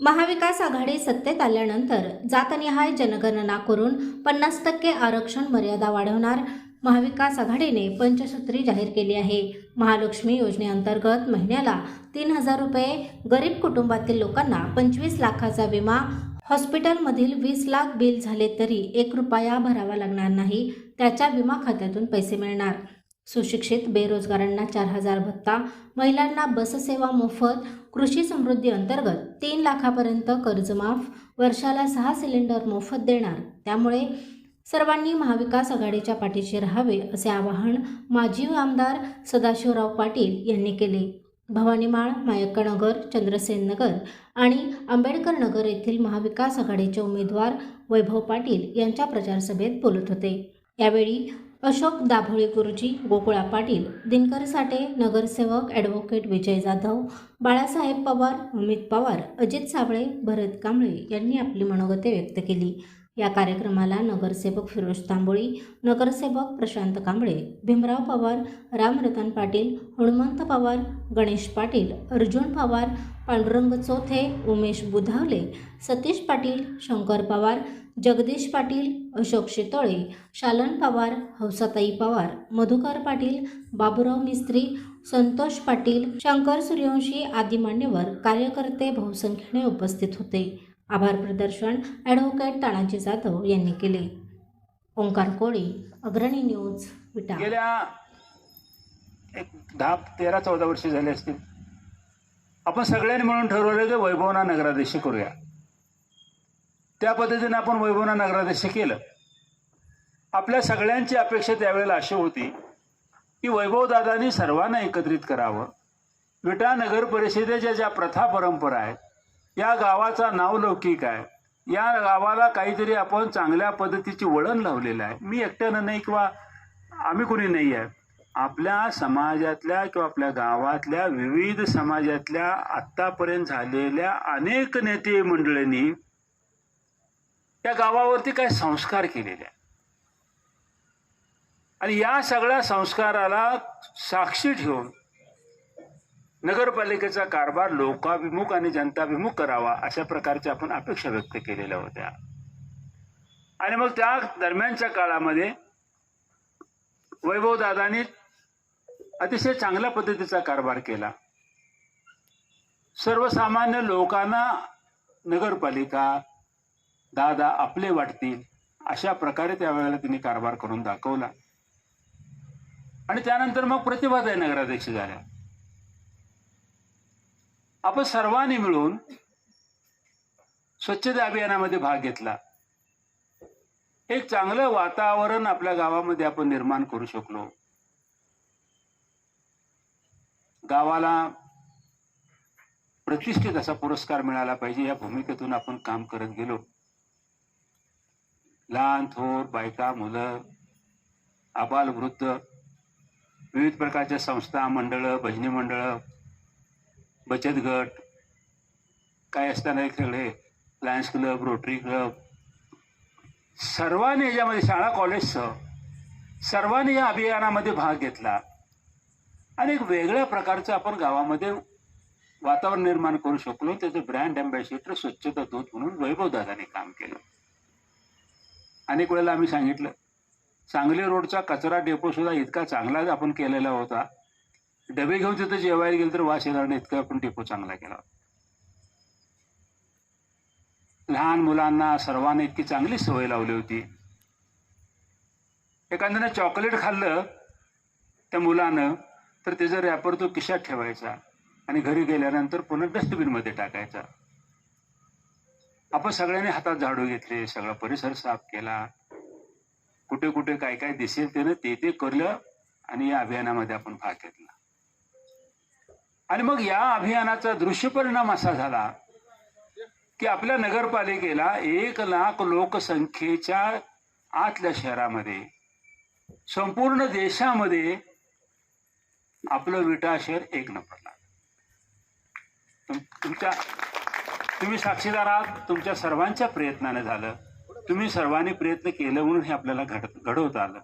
महाविकास आघाडी सत्तेत आल्यानंतर जातनिहाय जनगणना करून पन्नास टक्के आरक्षण मर्यादा वाढवणार महाविकास आघाडीने पंचसूत्री जाहीर केली आहे. महालक्ष्मी योजनेअंतर्गत महिन्याला तीन हजार रुपये गरीब कुटुंबातील लोकांना पंचवीस लाखाचा विमा हॉस्पिटलमधील वीस लाख बिल झाले तरी एक रुपया भरावा लागणार नाही. त्याच्या विमा खात्यातून पैसे मिळणार. सुशिक्षित बेरोजगारांना चार हजार भत्ता महिलांना बससेवा मोफत कृषी समृद्धी अंतर्गत तीन लाखापर्यंत कर्जमाफ वर्षाला सहा सिलेंडर मोफत देणार. त्यामुळे सर्वांनी महाविकास आघाडीच्या पाठीशी राहावे असे आवाहन माजी आमदार सदाशिवराव पाटील यांनी केले. भवानीमाळ मायक्कनगर चंद्रसेन नगर आणि आंबेडकर नगर येथील महाविकास आघाडीचे उमेदवार वैभव पाटील यांच्या प्रचारसभेत बोलत होते. यावेळी अशोक दाभोळे गुरुजी गोकुळा पाटील दिनकर साठे नगरसेवक ॲडव्होकेट विजय जाधव बाळासाहेब पवार अमित पवार अजित साबळे भरत कांबळे यांनी आपली मनोगते व्यक्त केली. या कार्यक्रमाला नगरसेवक फिरोज तांबोळी नगरसेवक प्रशांत कांबळे भीमराव पवार रामरतन पाटील हनुमंत पवार गणेश पाटील अर्जुन पवार पांडुरंग चोथे उमेश बुधावले सतीश पाटील शंकर पवार जगदीश पाटील अशोक शितोळे शालन पवार हौसाताई पवार मधुकर पाटील बाबुराव मिस्त्री संतोष पाटील शंकर सूर्यवंशी आदी मान्यवर कार्यकर्ते बहुसंख्येने उपस्थित होते. आभार प्रदर्शन ॲडव्होकेट तानाजी जाधव यांनी केले. ओंकार कोळी अग्रणी न्यूज विटा. गेल्या एक दहा तेरा चौदा वर्ष झाले असतील. आपण सगळ्यांनी म्हणून ठरवलं की वैभवना नगराध्यक्ष करूया. त्या पद्धतीने आपण वैभवना नगराध्यक्ष केलं. आपल्या सगळ्यांची अपेक्षा त्यावेळेला अशी होती की वैभवदादांनी सर्वांना एकत्रित करावं. विटा नगर परिषदेच्या ज्या प्रथा परंपरा आहेत या गावाचा नावलौकिक आहे. या गावाला काहीतरी आपण चांगल्या पद्धतीची वळण लावलेलं आहे. मी एकट्यानं नाही किंवा आम्ही कोणी नाही आहे. आपल्या समाजातल्या किंवा आपल्या गावातल्या विविध समाजातल्या आत्तापर्यंत झालेल्या अनेक नेते मंडळींनी त्या गावावरती काय संस्कार केलेले आणि या सगळ्या संस्काराला साक्षी ठेवून नगरपालिकेचा कारभार लोकाभिमुख आणि जनताभिमुख करावा अशा प्रकारच्या आपण अपेक्षा व्यक्त केलेल्या होत्या. आणि मग त्या दरम्यानच्या काळामध्ये वैभवदादांनी अतिशय चांगल्या पद्धतीचा कारभार केला. सर्वसामान्य लोकांना नगरपालिका दादा आपले वाटतील. अशा प्रकारे त्यावेळेला त्यांनी कारभार करून दाखवला. आणि त्यानंतर मग प्रतिभाताई नगराध्यक्ष झाल्या. आपण सर्वांनी मिळून स्वच्छता अभियानामध्ये भाग घेतला. एक चांगलं वातावरण आपल्या गावामध्ये आपण निर्माण करू शकलो. गावाला प्रतिष्ठित असा पुरस्कार मिळाला पाहिजे या भूमिकेतून आपण काम करत गेलो. लहान थोर बायका मुलं आबाल वृद्ध विविध प्रकारच्या संस्था मंडळं भजनी मंडळं बचत गट काय असताना सगळे लायन्स क्लब रोटरी क्लब सर्वांनी याच्यामध्ये शाळा कॉलेजसह सर्वांनी या अभियानामध्ये भाग घेतला. आणि एक वेगळ्या प्रकारचं आपण गावामध्ये वातावरण निर्माण करू शकलो. त्याचं ब्रँड अँबॅसिडर स्वच्छता दूत म्हणून वैभवदादाने काम केलं. अनेक वेळेला आम्ही सांगितलं सांगली रोडचा कचरा डेपो सुद्धा इतका चांगला आपण केलेला होता. डबे घेऊन तिथं जेवायला गेलं तर वास येणार नाही इतका आपण डेपो चांगला केला होता. लहान मुलांना सर्वांना इतकी चांगली सवय लावली होती. एखाद्यानं चॉकलेट खाल्लं त्या मुलानं तर त्याचा रॅपर तो किशात ठेवायचा आणि घरी गेल्यानंतर पुन्हा डस्टबिनमध्ये टाकायचा. आपण सगळ्यांनी हातात झाडू घेतले सगळा परिसर साफ केला. कुठे कुठे काय काय दिसेल त्यानं ते ते करलं आणि या अभियानामध्ये आपण भाग घेतला. आणि मग या अभियानाचा दृश्य परिणाम असा झाला की आपल्या नगरपालिकेला एक लाख लोकसंख्येच्या आतल्या शहरामध्ये संपूर्ण देशामध्ये आपलं विटा शहर एक नंबरला. तुमच्या तुम्ही साक्षीदार आहात तुमच्या सर्वांच्या प्रयत्नाने झालं. तुम्ही सर्वांनी प्रयत्न केलं म्हणून हे आपल्याला घड घडवता आलं.